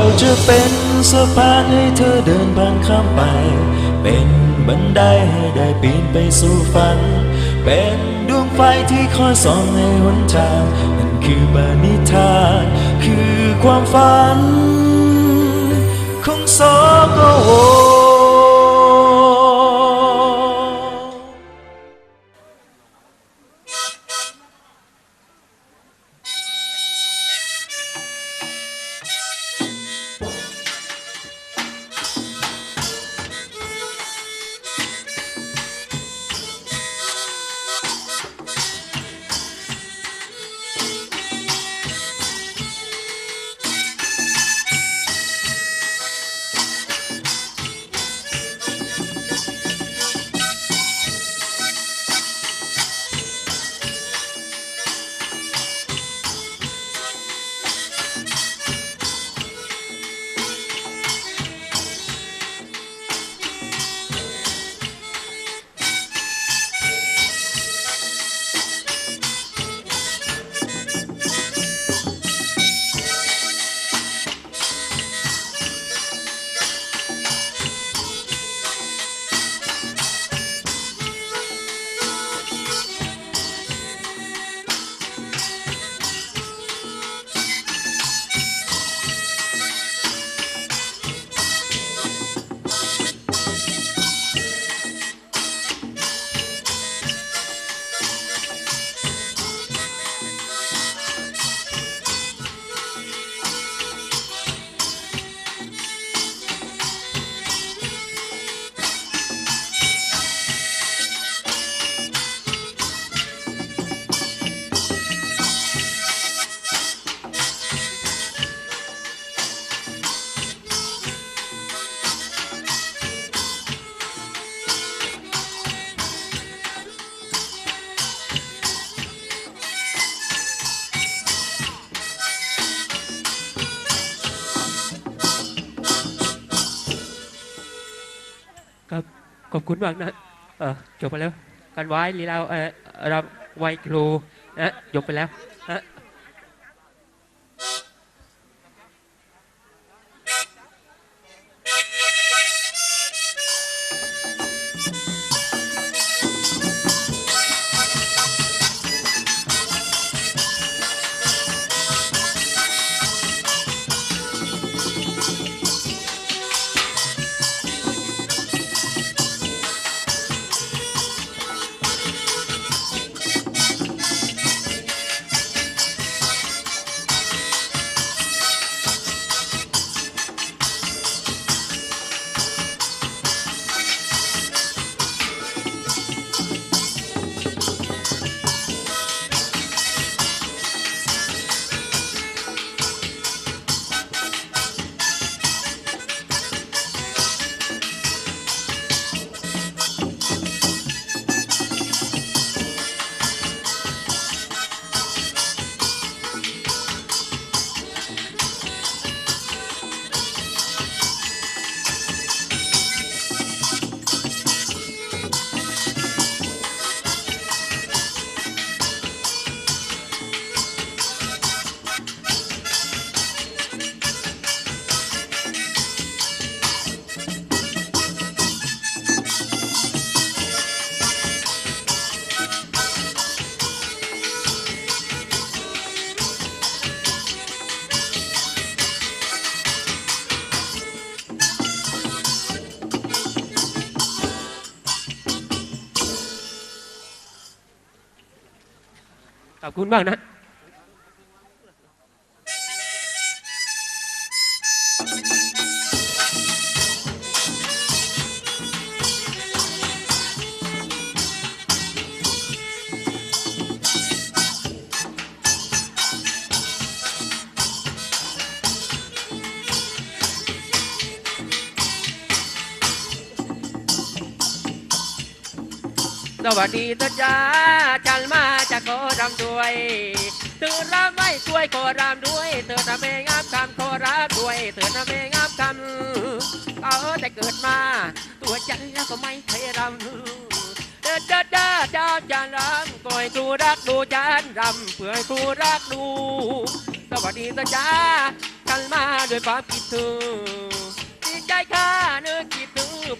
เราจะเป็นสะพานให้เธอเดินผ่านข้ามไป เป็นบันไดให้ได้ปีนไปสู่ฝัน เป็นดวงไฟที่คอยส่องให้หนทาง นั่นคือบานิทานคือความฝัน ของสกโอ ครับขอบคุณมากนะจบไปแล้วการไหว้ลีลาเราไหว้ครูนะจบไปแล้ว ขอบคุณมากนะ สวัสดีทะจ๊ะฉันมาจะขอรำด้วยเธอรำไม่ช่วยขอรำด้วย เธอทำเองามคำขอรำด้วย เธอทำเองามคำเอาแต่เกิดมา ตัวฉันแล้วก็ไม่เคยรำเด้อเด้อเด้อจ้าจันรำก่อยครูรักดูจันรำเพื่อครูรักดู สวัสดีทะจ๊ะฉันมาด้วยความคิดถึงดีใจข้าเนื้อคิด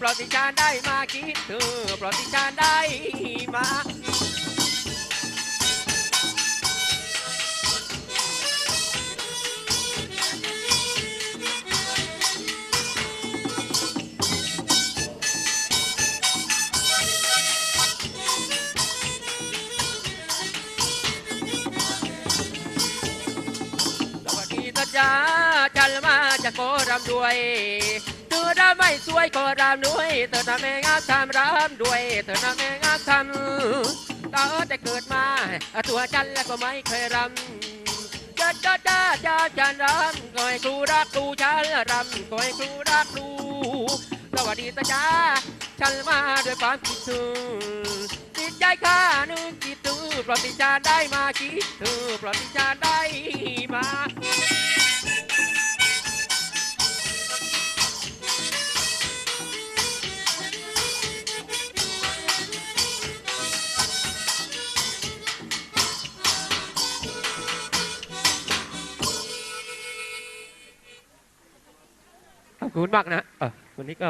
ปลอดติจานได้มาคิดเธอปลอดติจานได้มาจ้าจันมาจะโกรำด้วย ไม่สวยก็รำด้วยเธอทำแม่งามทำรำด้วยเธอทำแม่งามทำตั้งแต่เกิดมาตัวฉันแล้วก็ไม่เคยรำจะจะจะจะาจันรำก้อยครูรักครูฉันรำก้อยครูรักครูสวัสดีตาจ้าฉันมาด้วยความคิดถึงติดใจข้านึกคิดถึงปรอดติจาได้มาคิดถึงปรอดติจาได้มา คุณมากนะเออวันนี้ก็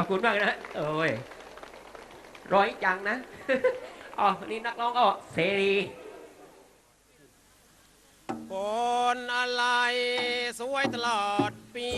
ขอบคุณมากนะโอ้ยร้อยจังนะอ๋อนี่นักร้องก็เสรีคนอะไรสวยตลอดปี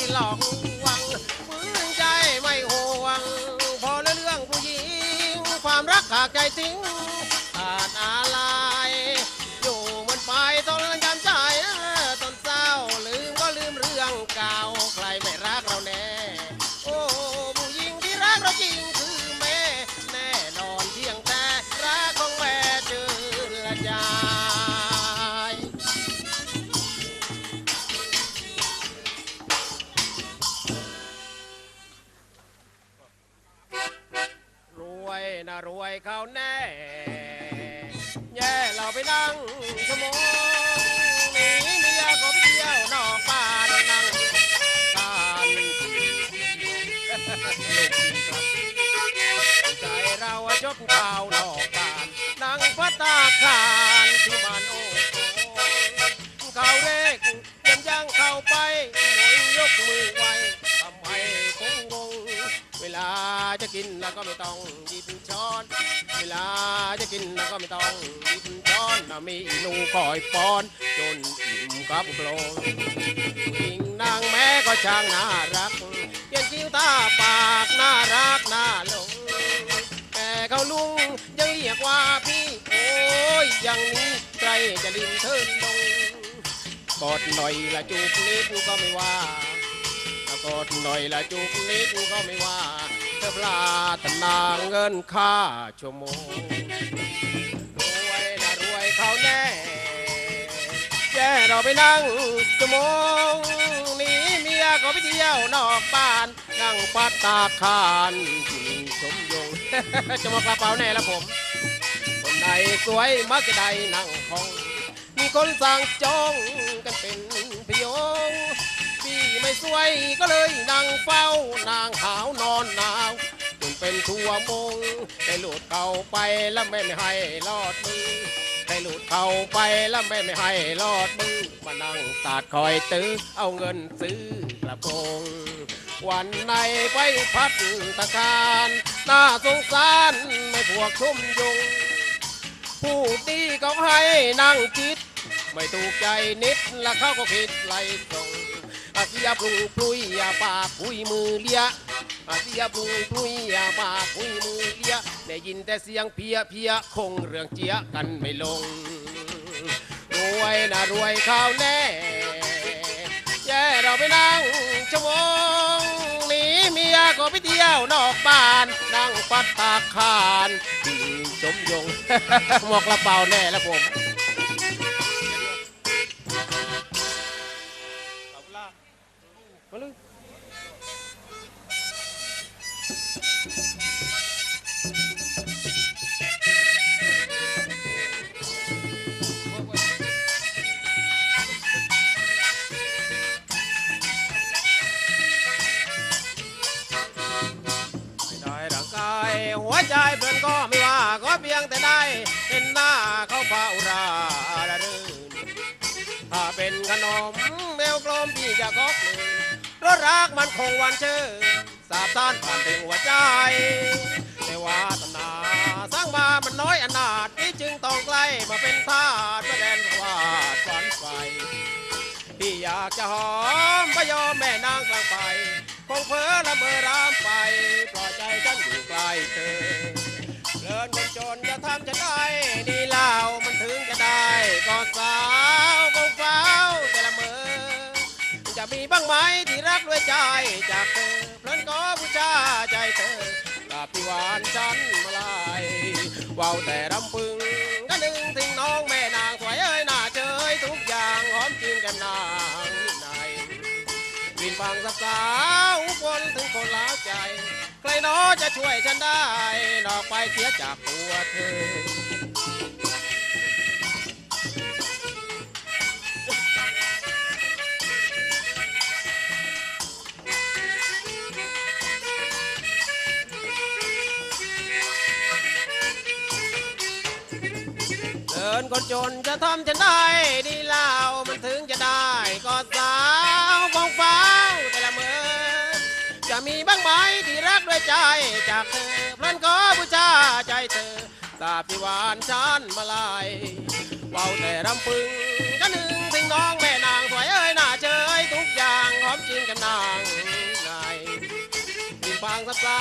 ที่หลอกหวังมือใจไม่ห่วง พอแล้วเรื่องผู้หญิง ความรักขาดใจทิ้ง รวยเขาแน่ แย่เราไปนั่งชั่วโมงหนีเมียก็ไปเที่ยวนอกบ้านนั่งการใจเราอะจบข่าวนอกบ้านนั่งพัตตาคารที่มันโอ้โหเขาเรกยังยังเข้าไปหมวยยกมือไหว จะกินแล้วก็ไม่ต้องหยิบช้อน เวลาจะกินแล้วก็ไม่ต้องหยิบช้อนนะมีหนูคอยป้อน จนอิ่มกับโปรผู้หญิงนางแม้ก็ช่างน่ารักเปียนคิ้วตาปากน่ารักน่าหลงแต่เขาลุงยังเรียกว่าพี่โอ้ยอย่างนี้ใครจะลิมเทินลงกอดหน่อยละจูบนิดก็ไม่ว่ากอดหน่อยละจุกนิดก็ไม่ว่า เธอพลาดนาเงินค่าชั่วโมง รวยนะรวยเขาแน่ แย่เราไปนั่งชั่วโมงหนีเมียก็ไปเที่ยวนอกบ้าน นั่งปัดตาคารที่สมยง จะมากระเป๋าแน่ละผม คนไหนสวยมักจะได้นั่งห้อง มีคนสั่งจองกันเป็นพยงพี่ไม่สวยก็เลยนั่งเฝ้านางหาวนอนหนา ทั่วมงได้หลุดเข้าไปแล้วแม่ไม่ให้รอดมือได้หลุดเข้าไปแล้วแม่ไม่ให้รอดมือมานั่งตาดคอยตื้อเอาเงินซื้อกระโปรงวันไหนไปพัดตะการน่าสงสารไม่พวกชุ่มยุงผู้ดีก็ให้นั่งคิด ไม่ถูกใจนิดแล้วเขาก็คิดไล่ส่งอาเสียปรุงปลุยอย่าปากคุยมือเลีย อาเสียปรุงปลุยอย่าปาคุยมือเลียได้ยินแต่เสียงเพียเพียคงเรื่องเจียกันไม่ลง รวยนะรวยข้าวแน่แย่เราไปนั่งช่วโมงหนีเมียก็ไปเที่ยวนอกบ้าน นั่งปัดตาคารที่สมยงหมวกกระเป๋าแน่แล้วผม รักมันคงหวันเชื่อสาบซ่านผ่านถึงหัวใจ แต่ว่าตนาสร้างมามันน้อยอนาถนี่จึงต้องใกล้มาเป็นทาสแสดงวาดฝันไฟพี่อยากจะหอมพยอมแม่นางกลางไป คงเพ้อละเมอรามไป ปล่อยใจฉันอยู่ใกล้เธอเลินคนจนจะทำจะได้ ดีเล่ามันถึงจะได้ก็สาวคง จะมีบ้างไหมที่รักด้วยใจจากเธอเพลินก็บูชาใจเธอกับพี่หวานฉันมาลายว่าวแต่รำพึงก็นึงถึงน้องแม่นางสวยเอ้ยหน้าเจยทุกอย่างหอมจริงกันนางนิดหนวินฟังสับสาวคนถึงคนล้าวใจ ใครหนอจะช่วยฉันได้นอกไปเสียจากตัวเธอ คนจนจะทำฉันได้ดีเล่ามันถึงจะได้ก็สาวฟองฟ้าแต่ละเมื่อจะมีบ้างไหมที่รักด้วยใจจากเธอพลันก็บูชาใจเธอสาบที่หวานฉันมาลายเว้าแต่รำพึงก็นึงถึงน้องแม่นางสวยเอ้ยหน้าเชยทุกอย่างหอมจริงจะนั่งไหนมีบางสับสา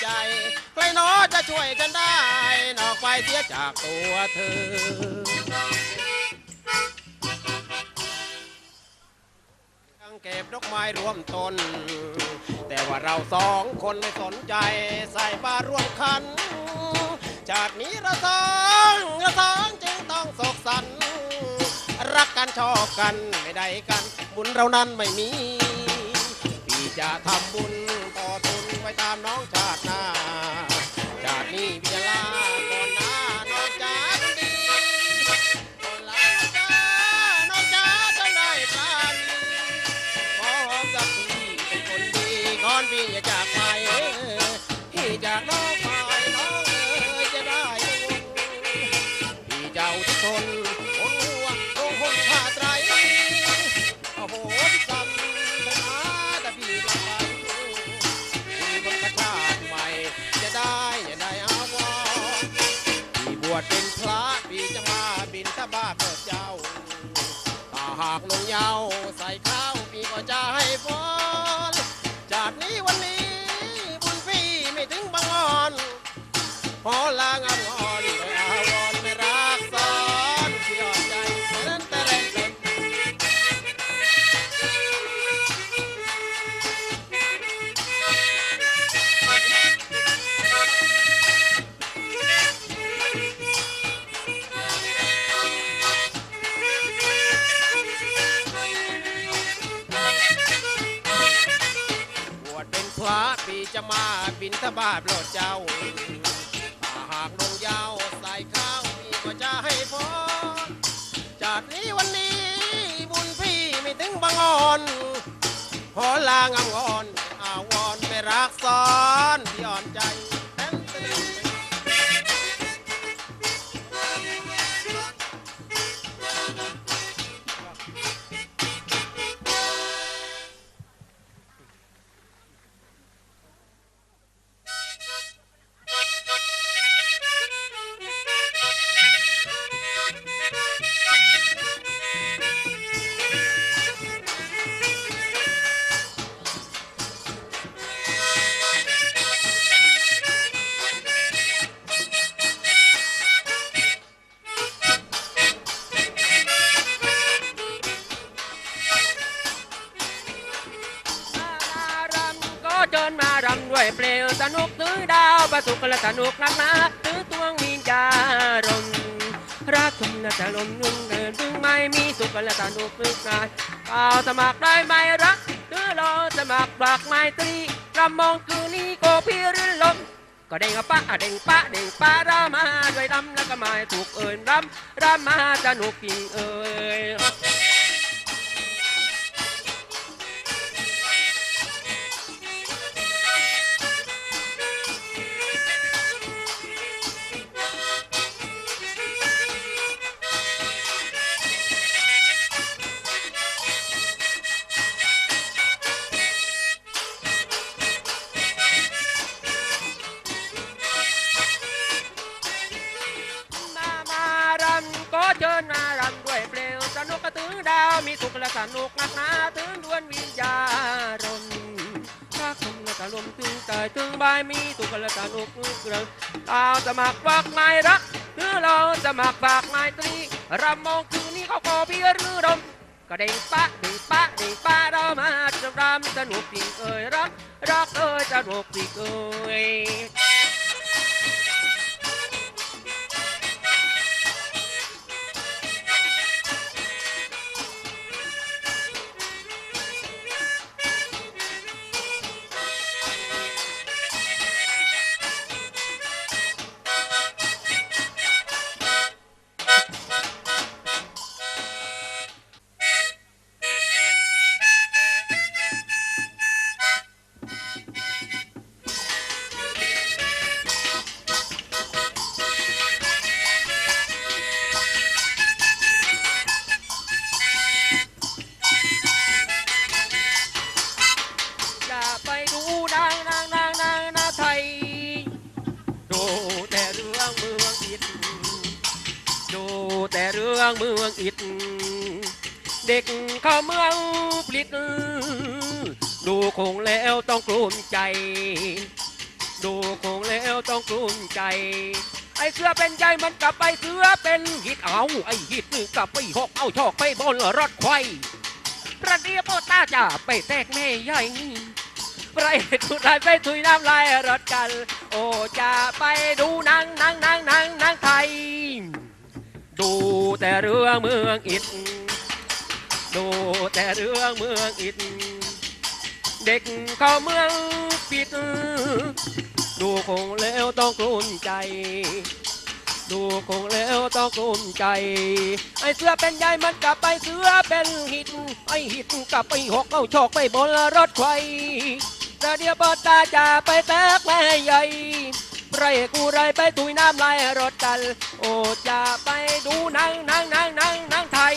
ใจ ใครหนอจะช่วยกันได้ นอกไปเสียจากตัวเธอังเก็บดอกไม้รวมตน แต่ว่าเราสองคนไม่สนใจใส่บาร่วมคัน จากนี้เราสองเราสองจึงต้องโศกสัน รักกันชอบกันไม่ได้กัน บุญเรานั้นไม่มี พี่จะทำบุญ ตามน้องชาติหน้า ชาตินี้พิจาลาก่อนหน้าน้องจ๋าดูดีก่อนหลังจ๋าน้องจ๋าต้องได้ปลานีขอหอมสักทีเป็นคนดีก่อนพี่อย่าจากไปาหากลงเยาว ใส่ข้าวพี่ก็จะให้พร ทบาทโปรดเจ้าถ้าหากลงยาวใส่ข้าวพี่ก็จะให้พรจากนี้วันนี้ บุญพี่ไม่ถึงบางอ่อนขอลางามอ่อนอาวอนไม่รักซ้อน ละสนุกนักนาถือตวงวิญญาณมรักคุณและจะลมนุ่งเดินถึงไม่มีสุขและสนุกนึกนานก่าสมัครได้ไหมรักถือรอสมัครปากไม้ตรีรำมองคืนนี้ก็พี่รื่นลมก็เด้งปะอะเด้งปะเด้งปะรามาด้วยรำแล้วก็มาถูกเอิญรำรำมาสนุกจริงเอ่ย ถึงใจถึงบายมีสุขละสนุกนึกเริงดาจะมักฝากไม้รักหรือเราจะมักฝากไม้ตรีรำมองคืนนี้เขาขอพี่รือดมก็เด้งปะเด้งปะเด้งปะเรามาจะรำสนุกจริงเอ่ยรักรักเอ่ยสนุกจริงเอ้ย ด็กเข้าเมืองปลิดดูคงแล้วต้องกลุ้มใจ ดูคงแล้วต้องกลุ้มใจ ไอเสื้อเป็นใจมันกลับไปเสื้อเป็นหิดเอาไอหิดกลับไปหกเอาชอกไปบนรถไฟประเดี๋ยวพ่อตาจะไปแตกแม่ใหญ่ไรทุไรไปทุยน้ำลายรถกัน โอ้จะไปดูนังนังนังนังนังไทย ดูแต่เรื่องเมืองอิฐ ดูแต่เรื่องเมืองอิฐเด็กเข้าเมืองปิด ดูคงแล้วต้องกลุ้นใจ ดูคงแล้วต้องกลุ้มใจ ไอเสื้อเป็นใหญ่มันกลับไปเสื้อเป็นหิดไอหิดกลับไปหกเอาชอกไปบนรถไฟแต่เดียวปอตาจะไปแตกแม่ใหญ่ไรกูไรไปตุยน้ำลายรถกัน โอ้จะไปดูนังนังนังนังนังไทย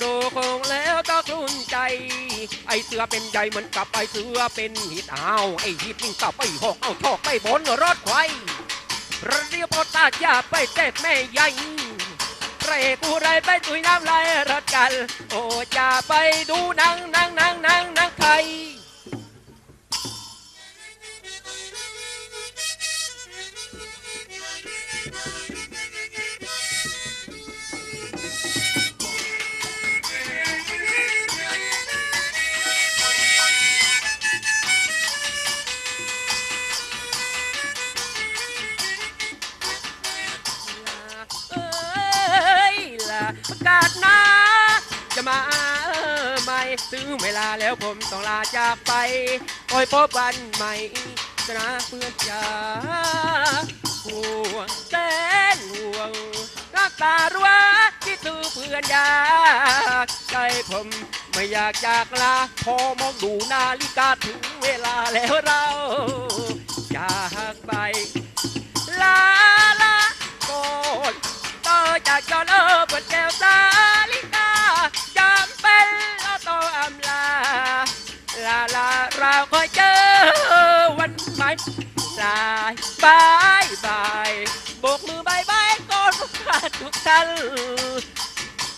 ดูคงแล้วต้องกลุ้มใจ ไอเสือเป็นใหญ่เหมันกับไอเสือเป็นหิดเอาไอหิดนี่กลับไปหอกเอาชอกไปบนรถไฟระเดียวพอตาอย่าไปเจ็บแม่ใหญ่ไรกูไรไปตุยน้ำลายรถกัน โอ้จะไปดูนังนังนังนังนังไทย ถึงเวลาแล้วผมต้องลาจากไปคอยพบวันใหม่นะเพื่อนจ๋าห่วงแสนห่วงรักตารัวที่ตือเพื่อนยากใจผมไม่อยากจากลา พอมองดูนาฬิกาถึงเวลาแล้วเราจากไป ลาลาก่อนต่อจากจอเลิกบนแก้วสาลิกาำลา ลาลาเราคอยเจอวันใหม่ลาบายบายโบกมือบายบายก่อนทุกท่าน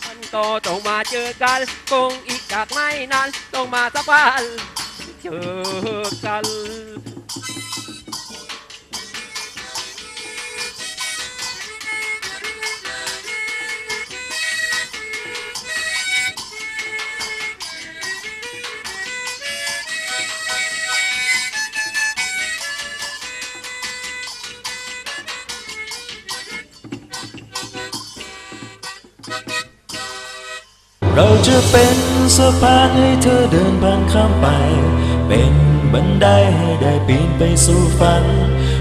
มันก็ต้องมาเจอกันคงอีกจากไม่นานต้องมาสักวันเจอกัน จะเป็นสะพานให้เธอเดินผ่านข้ามไป เป็นบันไดให้ได้ปีนไปสู่ฝัน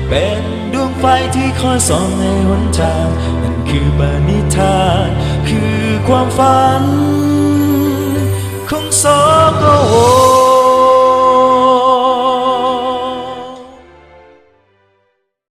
เป็นดวงไฟที่คอยส่องในหนทาง นั่นคือปณิธาน คือความฝัน ของสองโอ